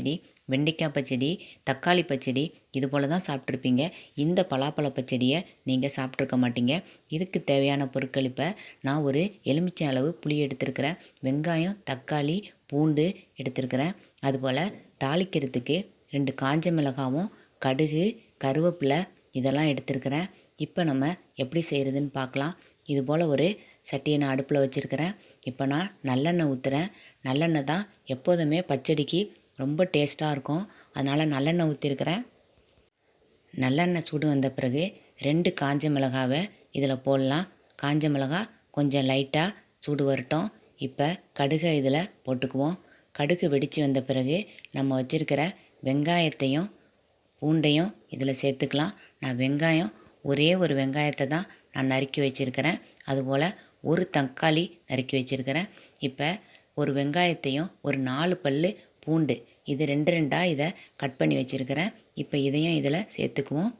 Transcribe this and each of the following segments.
பச்சடி வெண்டைக்காய் பச்சடி தக்காளி பச்சடி இது போல் தான் சாப்பிட்ருப்பீங்க இந்த பலாப்பழ பச்சடியை நீங்கள் சாப்பிட்ருக்க மாட்டீங்க. இதுக்கு தேவையான பொருட்கள் இப்போ நான் ஒரு எலுமிச்சை அளவு புளி எடுத்திருக்கிறேன். வெங்காயம் தக்காளி பூண்டு எடுத்திருக்கிறேன். அதுபோல் தாளிக்கிறதுக்கு ரெண்டு காஞ்ச மிளகாவும் கடுகு கருவேப்பிலை இதெல்லாம் எடுத்திருக்கிறேன். இப்போ நம்ம எப்படி செய்கிறதுன்னு பார்க்கலாம். இது போல் ஒரு சட்டியை நான் அடுப்பில் வச்சுருக்கிறேன். இப்போ நான் நல்லெண்ணெய் ஊற்றுறேன் நல்லெண்ணெய் தான் எப்போதுமே பச்சடிக்கு ரொம்ப டேஸ்ட்டாக இருக்கும். அதனால் நல்லெண்ணெய் ஊற்றிருக்கிறேன் நல்லெண்ணெய் சூடு வந்த பிறகு ரெண்டு காஞ்ச மிளகாவை இதில் போடலாம். காஞ்ச மிளகா கொஞ்சம் லைட்டாக சூடு வரட்டும். இப்போ கடுகை இதில் போட்டுக்குவோம். கடுகு வெடித்து வந்த பிறகு நம்ம வச்சுருக்கிற வெங்காயத்தையும் பூண்டையும் இதில் சேர்த்துக்கலாம். நான் வெங்காயம் ஒரே ஒரு வெங்காயத்தை தான் நான் நறுக்கி வச்சுருக்கிறேன். அதுபோல் ஒரு தக்காளி நறுக்கி வச்சுருக்கிறேன். இப்போ ஒரு வெங்காயத்தையும் ஒரு நாலு பல் பூண்டு இது ரெண்டு ரெண்டாக இதை கட் பண்ணி வச்சுருக்கிறேன். இப்போ இதையும் இதில் சேர்த்துக்குவோம்.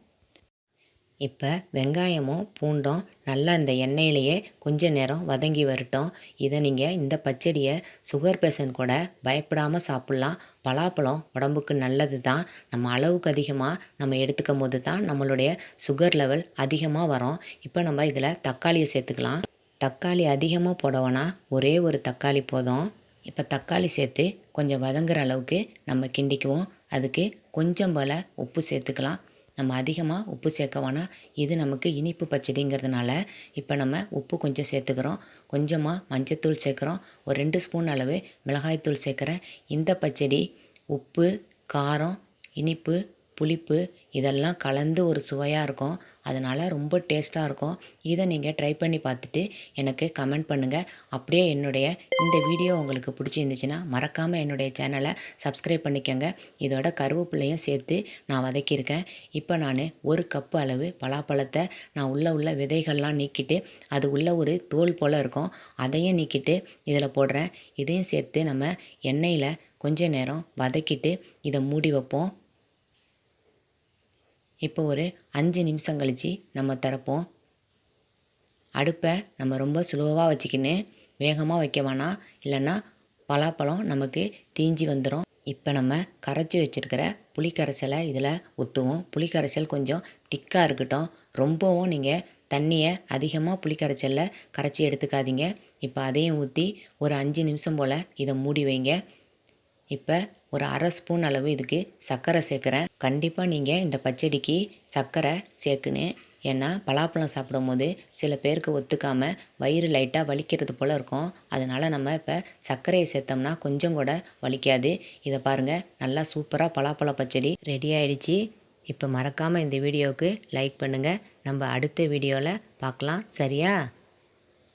இப்போ வெங்காயமும் பூண்டும் நல்லா இந்த எண்ணெயிலேயே கொஞ்ச நேரம் வதங்கி வரட்டும். இதை நீங்கள் இந்த பச்சடியை சுகர் பேஷண்ட் கூட பயப்படாமல் சாப்பிட்லாம். பலாப்பழம் உடம்புக்கு நல்லது தான் நம்ம அளவுக்கு அதிகமாக நம்ம எடுத்துக்கும் போது தான் நம்மளுடைய சுகர் லெவல் அதிகமாக வரும். இப்போ நம்ம இதில் தக்காளியை சேர்த்துக்கலாம். தக்காளி அதிகமாக போடவோன்னா ஒரே ஒரு தக்காளி போதும். இப்போ தக்காளி சேர்த்து கொஞ்சம் வதங்குற அளவுக்கு நம்ம கிண்டிக்குவோம். அதுக்கு கொஞ்சம் போல் உப்பு சேர்த்துக்கலாம். நம்ம அதிகமாக உப்பு சேர்க்க வேணாம். இது நமக்கு இனிப்பு பச்சடிங்கிறதுனால இப்போ நம்ம உப்பு கொஞ்சம் சேர்த்துக்கிறோம். கொஞ்சமாக மஞ்சத்தூள் சேர்க்குறோம். ஒரு ரெண்டு ஸ்பூன் அளவு மிளகாய்த்தூள் சேர்க்குறேன். இந்த பச்சடி உப்பு காரம் இனிப்பு புளிப்பு இதெல்லாம் கலந்து ஒரு சுவையாக இருக்கும். அதனால் ரொம்ப டேஸ்ட்டாக இருக்கும். இதை நீங்கள் ட்ரை பண்ணி பார்த்துட்டு எனக்கு கமெண்ட் பண்ணுங்கள் அப்படியே என்னுடைய இந்த வீடியோ உங்களுக்கு பிடிச்சிருந்துச்சின்னா மறக்காமல் என்னுடைய சேனலை சப்ஸ்கிரைப் பண்ணிக்கோங்க. இதோட கருவேப்பிலையும் சேர்த்து நான் வதக்கியிருக்கேன். இப்போ நான் ஒரு கப்பு அளவு பலாப்பழத்தை நான் உள்ளே உள்ள விதைகள்லாம் நீக்கிட்டு அது உள்ள ஒரு தோல் போல் இருக்கும். அதையும் நீக்கிட்டு இதில் போடுறேன். இதையும் சேர்த்து நம்ம எண்ணெயில் கொஞ்ச நேரம் வதக்கிட்டு இதை மூடி வைப்போம். இப்போ ஒரு அஞ்சு நிமிஷம் கழித்து நம்ம திறப்போம். அடுப்பை நம்ம ரொம்ப ஸ்லோவாக வச்சுக்கின்னு வேகமாக வைக்க வேணாம் இல்லைன்னா பலாப்பழம் நமக்கு தீஞ்சி வந்துடும் இப்போ நம்ம கரைச்சி வச்சுருக்கிற புளிக்கரைசலை இதில் ஊற்றுவோம் புளிக்கரைசல் கொஞ்சம் திக்காக இருக்கட்டும். ரொம்பவும் நீங்கள் தண்ணியை அதிகமாக புளிக்கரைச்சலில் கரைச்சி எடுத்துக்காதீங்க. இப்போ அதையும் ஊற்றி ஒரு அஞ்சு நிமிஷம் போல் இதை மூடி வைங்க. இப்போ ஒரு அரை ஸ்பூன் அளவு இதுக்கு சர்க்கரை சேர்க்குறேன். கண்டிப்பாக நீங்கள் இந்த பச்சடிக்கு சர்க்கரை சேர்க்கணும் ஏன்னா பலாப்பழம் சாப்பிடும் போது சில பேருக்கு ஒத்துக்காமல் வயிறு லைட்டாக வலிக்கிறது போல் இருக்கும். அதனால் நம்ம இப்போ சர்க்கரையை சேர்த்தோம்னா கொஞ்சம் கூட வலிக்காது. இதை பாருங்கள் நல்லா சூப்பராக பலாப்பழ பச்சடி ரெடி ஆகிடுச்சி இப்போ மறக்காமல் இந்த வீடியோவுக்கு லைக் பண்ணுங்கள் நம்ம அடுத்த வீடியோவில் பார்க்கலாம் சரியா?